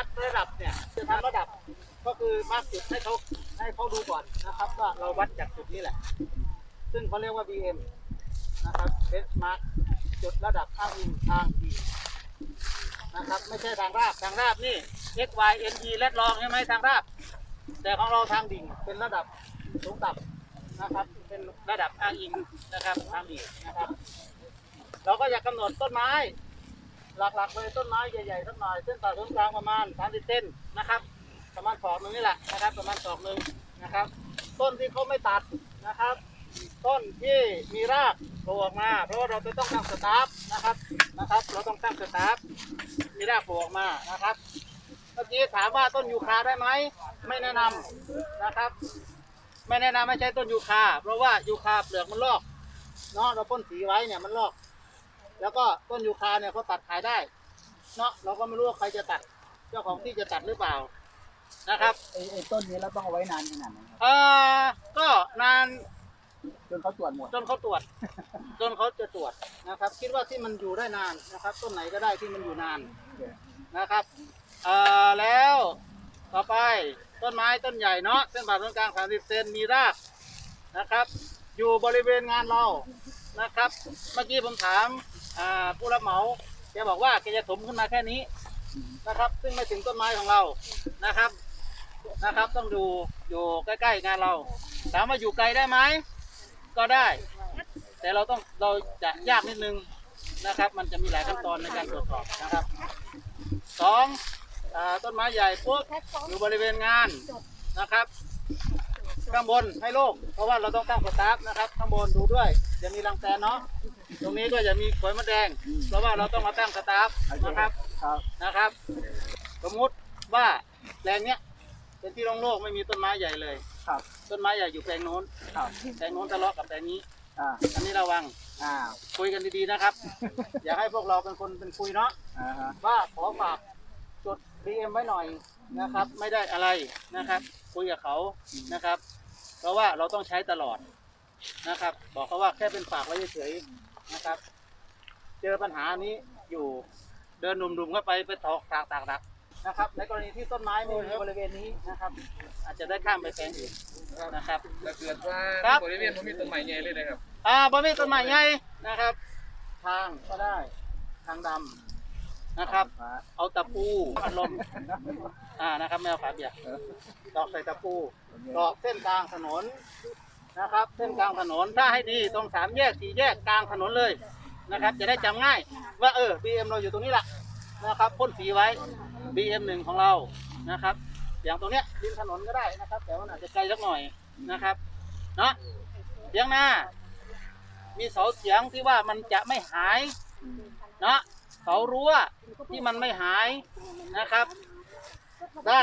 วัดระดับเนี่ยจะทำระดับก็คือมาร์กจุดให้เขาให้เขาดูก่อนนะครับว่าเราวัดจากจุดนี้แหละ ซึ่งเขาเรียกว่า BM นะครับเบสมาร์กจุดระดับอ้างอิงทางดีนะครับไม่ใช่ทางราบทางราบนี่ x y n e และรองใช่ไหมทางราบ แต่ของเราทางดิ่งเป็นระดับสูงต่ำนะครับ เป็นระดับอ้างอิงนะครับทางดิ่งนะครับ เราก็อยากกำหนดต้นไม้ หลักๆเลยต้นไม้ใหญ่ๆสักหน่อยเส้นผ่าศูนย์กลางประมาณ 30เซนนะครับ ประมาณศอกหนึ่งนี่แหละนะครับ ประมาณศอกหนึ่งนะครับ ต้นที่เขาไม่ตัดนะครับ ต้นที่มีรากโผล่ออกมา เพราะว่าเราจะต้องตั้งสตาร์ฟนะครับนะครับ เราต้องตั้งสตาร์ฟมีรากโผล่ออกมานะครับเมื่อกี้ถามว่าต้นยูคาได้ไหมไม่แนะนำนะครับ ไม่แนะนำไม่ใช่ต้นยูคาเพราะว่ายูคาเปลือกมันลอกเนาะเราพ่นสีไว้เนี่ยมันลอก แล้วก็ต้นยูคาเนี่ยเขาตัดขายได้ เนาะเราก็ไม่รู้ว่าใครจะตัด เจ้าของที่จะตัดหรือเปล่านะครับไอ้ไอ้ต้นนี้เราต้องเอาไว้นานขนาดไหนครับเอ่อก็นานจนเขาตรวจหมดจนเขาตรวจ จนเขาจะตรวจนะครับ คิดว่าที่มันอยู่ได้นานนะครับ ต้นไหนก็ได้ที่มันอยู่นานนะครับเอ่อแล้วต่อไปต้นไม้ต้นใหญ่เนาะเส้นผ่าศูนย์กลาง 30 เซนมีรากนะครับ อยู่บริเวณงานเรานะครับ เมื่อกี้ผมถาม อ่าผู้รับเหมาแกบอกว่าแกจะถมขึ้นมาแค่นี้นะครับ ซึ่งไม่ถึงต้นไม้ของเรานะครับนะครับ ต้องดูอยู่ใกล้ๆงานเราถามว่าอยู่ไกลได้ไหมก็ได้ แต่เราต้องเราจะยากนิดนึงนะครับ มันจะมีหลายขั้นตอนในการตรวจสอบนะครับสองอต้นไม้ใหญ่ปุ๊บอยู่บริเวณงานนะครับ ข้างบนให้โล่งเพราะว่าเราต้องตั้งสตาร์ทนะครับ ข้างบนดูด้วยจะมีรังแตนเนาะ ตรงนี้ก็จะมีขวยมะแดงเพราะว่าเราต้องมาตั้งสตาร์ทนะครับครับนะครับ สมมุติว่าแปลงเนี้ยเป็นที่โล่งๆไม่มีต้นไม้ใหญ่เลยครับต้นไม้ใหญ่อยู่แปลงโน้นครับแปลงโน้นทะเลาะกับแปลงนี้อ่าอันนี้ระวังอ่าคุยกันดีๆนะครับ อย่าให้พวกเราเป็นคนเป็นคุยเนาะอ่าฮะว่าขอฝากจด DM ไว้หน่อยนะครับ ไม่ได้อะไรนะครับ คุยกับเขานะครับ เพราะว่าเราต้องใช้ตลอดนะครับ บอกเขาว่าแค่เป็นฝากไว้เฉยๆ นะครับ เจอปัญหานี้อยู่เดินหนุ่มๆเข้าไปไปตอกตากตากดักนะครับ ในกรณีที่ต้นไม้ไม่มีบริเวณนี้นะครับ อาจจะได้ข้ามไปแปลงอื่นนะครับ ถ้าเกิดว่าครับ บริเวณผมมีต้นไม้ใหญ่เลยนะครับอ่าบริเวณต้นไม้ใหญ่นะครับ ทางก็ได้ทางดำนะครับ เอาตะปูอัดลมอ่านะครับแมวขาเบียดตอกใส่ตะปูตอกเส้นกลางถนน นะครับ เส้นกลางถนนถ้าให้ดีตรงสามแยกสี่แยกกลางถนนเลยนะครับ จะได้จำง่ายว่าเออ BM เราอยู่ตรงนี้แหละนะครับพ่นสีไว้ BM หนึ่งของเรานะครับ อย่างตรงเนี้ยริมถนนก็ได้นะครับ แต่ว่าอาจจะไกลสักหน่อยนะครับเนาะเสียงหน้า มีเสาเสียงที่ว่ามันจะไม่หายเนาะเสารั้วที่มันไม่หายนะครับ ได้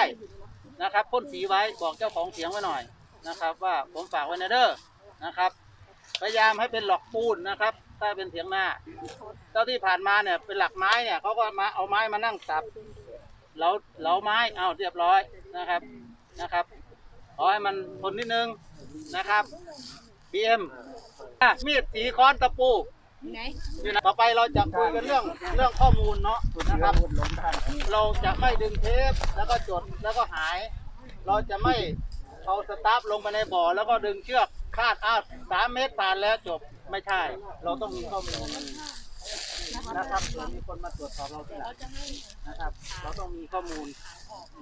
นะครับพ่นสีไว้บอกเจ้าของเสียงไว้หน่อย นะครับ ว่าผมฝากไว้นะเด้อนะครับ พยายามให้เป็นหลอกปูนนะครับ ถ้าเป็นเสียงหน้าเจ้าที่ผ่านมาเนี่ยเป็นหลักไม้เนี่ยเขาก็มาเอาไม้มานั่งสับเหลาเหลาไม้เอาเรียบร้อยนะครับนะครับขอให้มันทนนิดนึงนะครับ BM อะมีดสีค้อนตะปูไหนนี่นะต่อไปเราจะคุยกันเรื่องเรื่องข้อมูลเนาะคุณนะนะคครัรับบหลงทางเราจะไม่ดึงเทปแล้วก็จดแล้วก็หาย เราจะไม่ เอาสตาร์ฟลงไปในบ่อ แล้วก็ดึงเชือกคาดอ้าวสามเมตรผ่านแล้วจบไม่ใช่ เราต้องมีข้อมูลนะครับเผื่อมีคนมาตรวจสอบเราทีหลังนะครับ เราต้องมีข้อมูล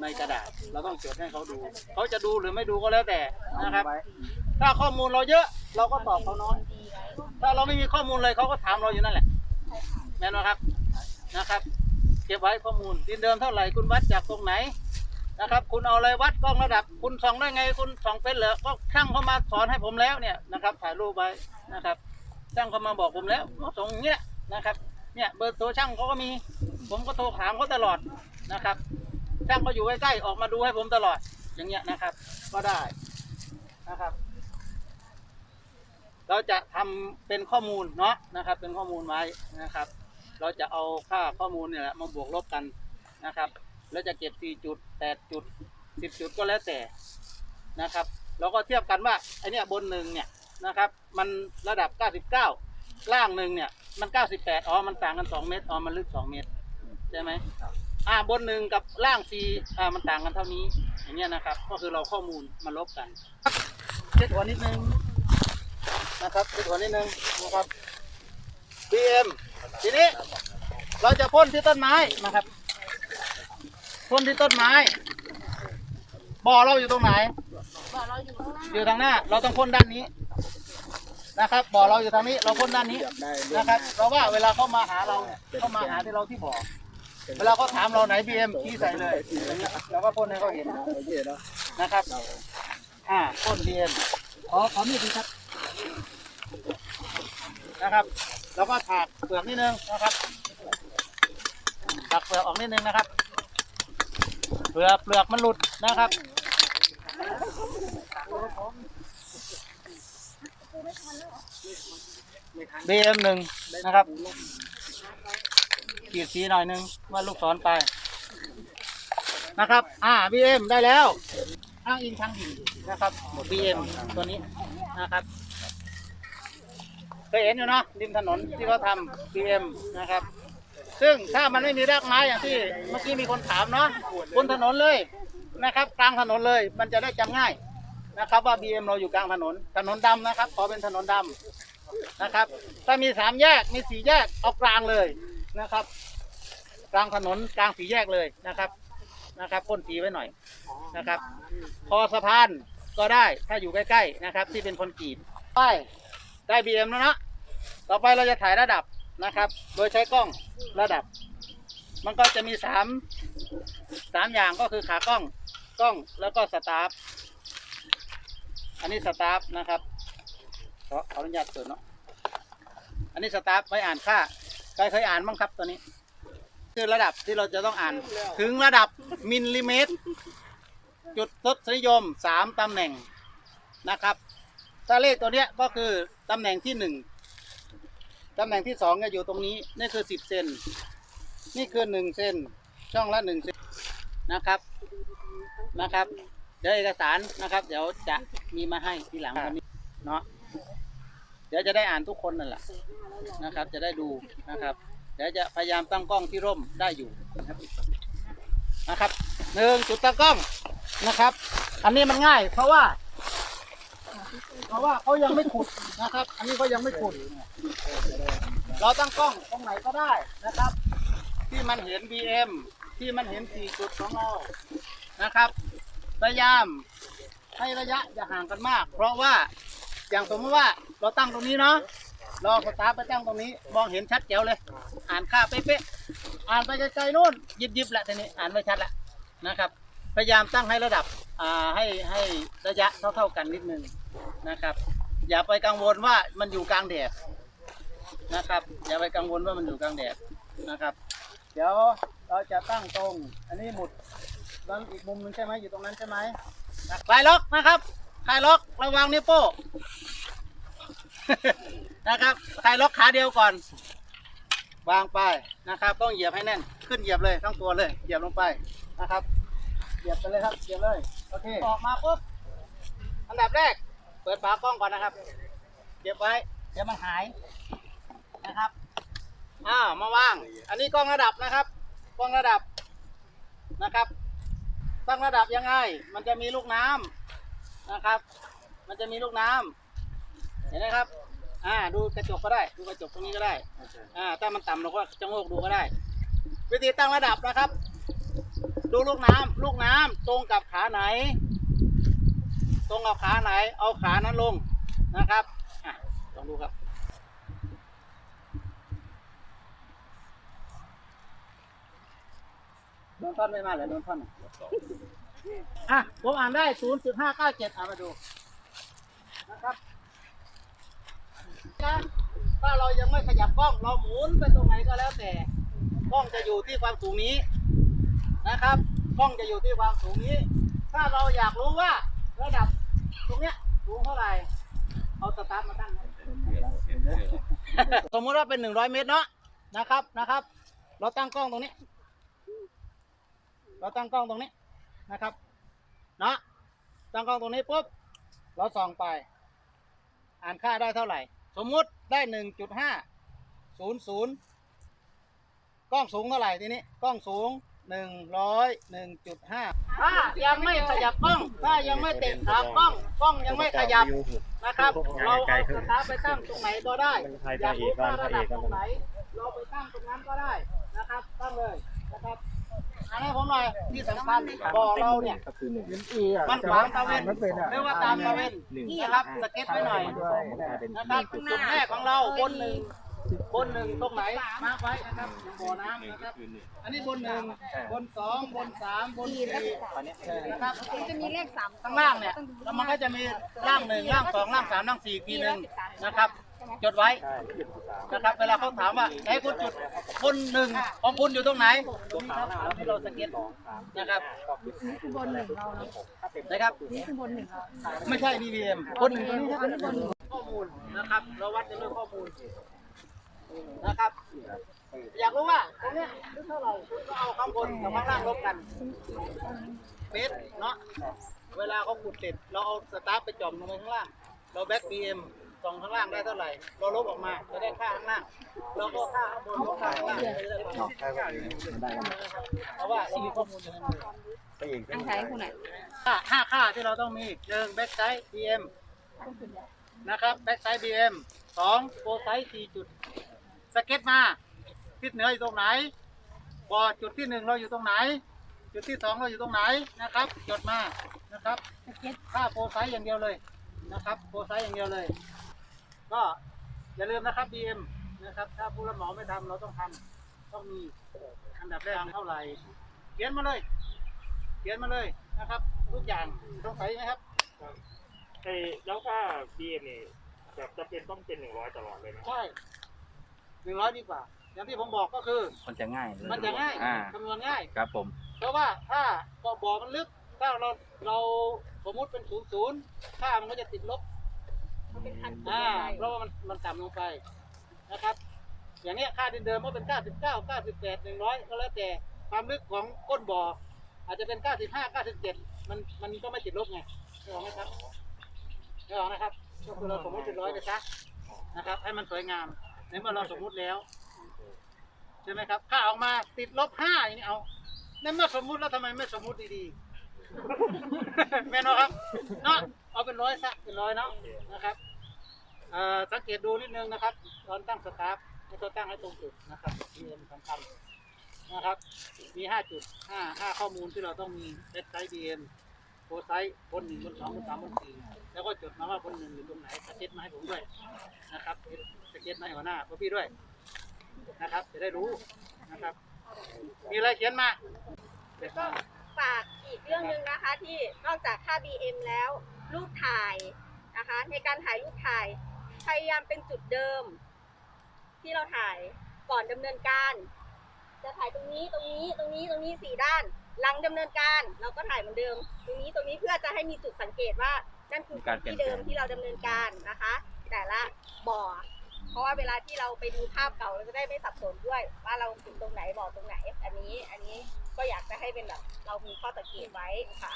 ในกระดาษ เราต้องจดให้เขาดู เขาจะดูหรือไม่ดูก็แล้วแต่นะครับไว้ถ้าข้อมูลเราเยอะ เราก็ตอบเขาน้อยถ้าเราไม่มีข้อมูลเลยเขาก็ถามเราอยู่นั่นแหละแม่นไหมครับนะครับ เก็บไว้ข้อมูลดินเดิมเท่าไหร่คุณวัดจากตรงไหน นะครับ คุณเอาอะไรวัดกล้องระดับ คุณส่องได้ไงคุณส่องเป็นเหรอก็ช่างเขามาสอนให้ผมแล้วเนี่ยนะครับ ถ่ายรูปไว้นะครับช่างเขามาบอกผมแล้วว่าส่งอย่างเงี้ยนะครับเนี่ยเบอร์โทรช่างเขาก็มี ผมก็โทรถามเขาตลอดนะครับ ช่างก็อยู่ใกล้ๆออกมาดูให้ผมตลอดอย่างเงี้ยนะครับ ก็ได้นะครับ เราจะทำเป็นข้อมูลเนาะนะครับ เป็นข้อมูลไว้นะครับ เราจะเอาค่าข้อมูลเนี่ยแหละมาบวกลบกันนะครับ แล้วจะเก็บ4จุด8จุด10จุดก็แล้วแต่นะครับเราก็เทียบกันว่าไอเนี้ยบนหนึ่งเนี่ยนะครับ มันระดับ 99 ล่างหนึ่งเนี่ย มัน 98 อ๋อ มันต่างกัน 2 เมตร อ๋อ มันลึก 2 เมตร ใช่ไหมอ่า บนหนึ่งกับล่างสี่อ่า มันต่างกันเท่านี้ อย่างเงี้ยนะครับ ก็คือเราข้อมูลมาลบกัน เช็ดหัวนิดนึงนะครับเช็ดหัวนิดนึงนะครับ BM ทีนี้ เราจะพ่นที่ต้นไม้นะครับ พ่นที่ต้นไม้บ่อเราอยู่ตรงไหนบ่อเราอยู่ข้างหน้าอยู่ทางหน้า เราต้องพ่นด้านนี้นะครับบ่อเราอยู่ทางนี้เราพ่นด้านนี้นะครับ เพราะว่าเวลาเขามาหาเราเนี่ยเขามาหาที่เราที่บ่อเวลาเขาถามเราไหน BM ชี้ใส่เลยอย่างเงี้ยเราก็พ่นให้เขาเห็นโอเคเนะนะครับอ่าพ่น BM ขอขอมีดดีครับนะครับ แล้วก็ถากเปลือกนิดนึงนะครับถากเปลือกออกนิดนึงนะครับ เปลือกเปลือกมันหลุดนะครับ BM หนึ่งนะครับขีดสีหน่อยหนึ่งว่าลูกศรไปนะครับ อ่า BM ได้แล้วอ้างอิงทางหินนะครับ BM ตัวนี้นะครับเคยเห็นอยู่เนาะริมถนนที่เขาทำ BM นะครับ ซึ่งถ้ามันไม่มีรากไม้อย่างที่เมื่อกี้มีคนถามเนาะบนถนนเลยนะครับ กลางถนนเลยมันจะได้จำง่ายนะครับ ว่า BM เราอยู่กลางถนนถนนดำนะครับ ขอเป็นถนนดำนะครับ ถ้ามีสามแยกมีสี่แยกเอากลางเลยนะครับ กลางถนนกลางสี่แยกเลยนะครับนะครับพ่นสีไว้หน่อยนะครับ คอสะพานก็ได้ถ้าอยู่ใกล้ๆนะครับ ที่เป็นคนกีดได้ได้บีเอ็มแล้วนะต่อไปเราจะถ่ายระดับ นะครับ โดยใช้กล้องระดับ มันก็จะมีสามสามอย่างก็คือขากล้องกล้องแล้วก็สตาร์ฟอันนี้สตาร์ฟนะครับขอขออนุญาตเปิดเนาะอันนี้สตาร์ฟไว้อ่านค่าใครเคยอ่านบ้างครับตัวนี้ คือระดับที่เราจะต้องอ่านถึงระดับมิลลิเมตร จุดทศนิยมสามตำแหน่งนะครับ ถ้าเลขตัวเนี้ยก็คือตำแหน่งที่หนึ่ง ตำแหน่งที่สองจะอยู่ตรงนี้ นี่คือสิบเซน นี่คือหนึ่งเซน ช่องละหนึ่งเซนนะครับ นะครับ เดี๋ยวเอกสารนะครับ เดี๋ยวจะมีมาให้ทีหลังวันนี้เนาะ เดี๋ยวจะได้อ่านทุกคนนั่นแหละนะครับ จะได้ดูนะครับ เดี๋ยวจะพยายามตั้งกล้องที่ร่มได้อยู่นะครับหนึ่งจุดตั้งกล้องนะครับ อันนี้มันง่าย เพราะว่า เพราะว่าเขายังไม่ขุดนะครับ อันนี้เขายังไม่ขุด เราตั้งกล้องตรงไหนก็ได้นะครับ ที่มันเห็น BM ที่มันเห็น4จุดของเรานะครับพยายามให้ระยะอย่าห่างกันมาก เพราะว่าอย่างสมมติว่าเราตั้งตรงนี้เนาะเราสตาร์ทไปตั้งตรงนี้ มองเห็นชัดแจ๋วเลย อ่านค่าเป๊ะๆอ่านไปไกลๆนู่นยิบๆแหละทีนี้อ่านไม่ชัดละนะครับ พยายามตั้งให้ระดับอ่าให้ให้ระยะเท่าๆกันนิดนึงนะครับ อย่าไปกังวลว่ามันอยู่กลางแดด นะครับ อย่าไปกังวลว่ามันอยู่กลางแดดนะครับ เดี๋ยวเราจะตั้งตรง อันนี้หมุดแล้วอีกมุมหนึงใช่ไหมอยู่ตรงนั้นใช่ไหมนะคลายล็อกนะครับคลายล็อกระวังนิ้วโป้นะครับคลายล็อกขาเดียวก่อน วางไปนะครับ ต้องเหยียบให้แน่น ขึ้นเหยียบเลยทั้งตัวเลย เหยียบลงไปนะครับ เหยียบไปเลยครับ เหยียบเลย โอเค ออกมาปุ๊บ อันดับแรก เปิดฝากล้องก่อนนะครับ เก็บไว้ เดี๋ยวมันหาย นะครับอ้าวมาวาง อันนี้กล้องระดับนะครับ กล้องระดับนะครับ ตั้งระดับยังไง มันจะมีลูกน้ำนะครับ มันจะมีลูกน้ำเห็นไหมครับ อ่า ดูกระจกก็ได้ ดูกระจกตรงนี้ก็ได้ อ่า ถ้ามันต่ำเราก็จะโงกดูก็ได้ วิธีตั้งระดับนะครับ ดูลูกน้ำลูกน้ำตรงกับขาไหน ตรงกับขาไหน เอาขานั้นลงนะครับ อะลองดูครับ โด นท่อนไม่มาเหรอโดนท่อนอะอะผมอ่านได้0.597อ่านมาดูนะครับถ้าเรายังไม่ขยับกล้องเราหมุนไปตรงไหนก็แล้วแต่กล้องจะอยู่ที่ความสูงนี้นะครับกล้องจะอยู่ที่ความสูงนี้ ถ้าเราอยากรู้ว่าระดับตรงเนี้ยสูงเท่าไหร่เอาสตาร์ทมาตั้งสมมติว่าเป็นหนึ่งร้อยเมตรเนาะนะครับนะครับ เราตั้งกล้องตรงนี้ เราตั้งกล้องตรงนี้นะครับเนาะตั้งกล้องตรงนี้ปุ๊บเราส่องไป อ่านค่าได้เท่าไหร่ สมมุติได้หนึ่งจุดห้าศูนย์ศูนย์กล้องสูงเท่าไหร่ทีนี้กล้องสูงหนึ่งร้อยหนึ่งจุดห้าถ้ายังไม่ขยับกล้อง ถ้ายังไม่เตะขากล้องกล้องยังไม่ขยับนะครับ เราเอาสตาร์ทไปตั้งตรงไหนก็ได้อยากรู้ว่าระดับตรงไหนเราไปตั้งตรงนั้นก็ได้นะครับ ตั้งเลยนะครับ อันนี้ผมหน่อยที่สำคัญบ่อเราเนี่ยก็คือหนึ่งอีอะมันขวางตะเวนไม่เป็นอะเรียกว่าตามตะเวนหนึ่งนะครับสเก็ตไว้หน่อยด้วยนะครับจุดแรกของเราบนหนึ่ง บนหนึ่งตรงไหนมาร์คไว้นะครับบ่อน้ำนะครับ อันนี้บนหนึ่งบนสองบนสามบนสี่นะครับจะมีเลขสามข้างล่างเนี่ยแล้วมันก็จะมีล่างหนึ่งล่างสองล่างสามล่างสี่ทีหนึ่งนะครับ จดไว้นะครับเวลาเขาถามว่าไหนคุณจุดบนหนึ่งของคุณอยู่ตรงไหนตรงนี้ครับตามที่เราสเก็ตนะครับบนหนึ่งเราเนาะนะครับนี่คือบนหนึ่งเราไม่ใช่ DVM บนหนึ่งตรงนี้ครับข้อมูลนะครับเราวัดกันด้วยข้อมูล นะครับ อยากรู้ว่าตรงเนี้ยลึกเท่าไหร่คุณก็เอาข้างบนกับข้างล่างลบกันเมตรเนาะเวลาเขาขุดเสร็จเราเอาสตาร์ทไปจ่อมลงไปข้างล่าง เราแบ็กบีเอ็มส่องข้างล่างได้เท่าไหร่ เราลบออกมาจะได้ค่าข้างล่าง เราก็ค่าข้างบนลบค่าข้างล่างจะได้ความเพราะว่าเรามีข้อมูลอยู่ในมืออังใช้คุณไหนค่าห้าค่าที่เราต้องมีหนึ่งแบ็กไซด์ BM นะครับแบ็กไซด์ BM สองโปรไซด์สี่จุด สเก็ตมาทิศเหนืออยู่ตรงไหนพอจุดที่หนึ่งเราอยู่ตรงไหน จุดที่สองเราอยู่ตรงไหนนะครับจดมานะครับค่าโปรไซด์อย่างเดียวเลยนะครับโปรไซด์อย่างเดียวเลย ก็อย่าลืมนะครับ BM นะครับถ้าผู้รับเหมาไม่ทำเราต้องทำต้องมีอันดับแรกเท่าไหร่เขียนมาเลยเขียนมาเลยนะครับทุกอย่างสงสัยไหมครับไอ้แล้วถ้า BM นี่แบบจะเป็นต้องเป็นหนึ่งร้อยตลอดเลยนะใช่ หนึ่งร้อยดีกว่า อย่างที่ผมบอกก็คือ มันจะง่ายมันจะง่ายอ่าคำนวณง่าย ครับผม เพราะว่าถ้าบ่อบ่อมันลึก ถ้าเราเราสมมุติเป็นศูนย์ศูนย์ค่ามันก็จะติดลบมันเป็นพันอ่าเพราะว่ามันมันต่ำลงไปนะครับ อย่างเนี้ยค่าดินเดิมมันเป็น99 98 100ก็แล้วแต่ความลึกของก้นบ่ออาจจะเป็น95 97มันมันก็ไม่ติดลบไงไม่ออกไหมครับไม่ออกนะครับก็คือเราสมมติเป็นร้อยไปซะนะครับ ให้มันสวยงามใน เมื่อเราสมมุติแล้ว ใช่ไหมครับ ค่าออกมาติดลบห้าอย่างนี้เอาในเมื่อสมมุติแล้วทำไมไม่สมมุติดีๆแม่นบ่ครับเนาะเอาเป็นร้อยซะเป็นร้อยเนาะนะครับสังเกตดูนิดนึงนะครับ ตอนตั้งสตาร์ทให้เขาตั้งให้ตรงจุดนะครับนี่มันสำคัญนะครับ มีห้าจุดห้าห้าข้อมูลที่เราต้องมีเซตไซส์ดีเอ็ม โพไซส์บนหนึ่งบนสองบนสามบนสี่แล้วก็จดมาว่าบนหนึ่งอยู่ตรงไหนสเก็ตมาให้ผมด้วยนะครับสเก็ตมาให้หัวหน้าพวกพี่ด้วยนะครับ จะได้รู้นะครับ มีอะไรเขียนมาแล้วก็ฝากอีกเรื่องหนึ่งนะคะที่นอกจากค่า BM แล้วรูปถ่ายนะคะ ในการถ่ายรูปถ่ายพยายามเป็นจุดเดิม ที่เราถ่ายก่อนดำเนินการ จะถ่ายตรงนี้ตรงนี้ตรงนี้ตรงนี้สี่ด้าน หลังดำเนินการเราก็ถ่ายเหมือนเดิม ตรงนี้ตรงนี้เพื่อจะให้มีจุดสังเกตว่านั่นคือจุดที่เดิมที่เราดำเนินการนะคะ แต่ละบ่อ เพราะว่าเวลาที่เราไปดูภาพเก่าเราจะได้ไม่สับสนด้วย ว่าเราถึงตรงไหนบอกตรงไหน อันนี้อันนี้ก็อยากจะให้เป็นแบบเรามีข้อสังเกตไว้ค่ะ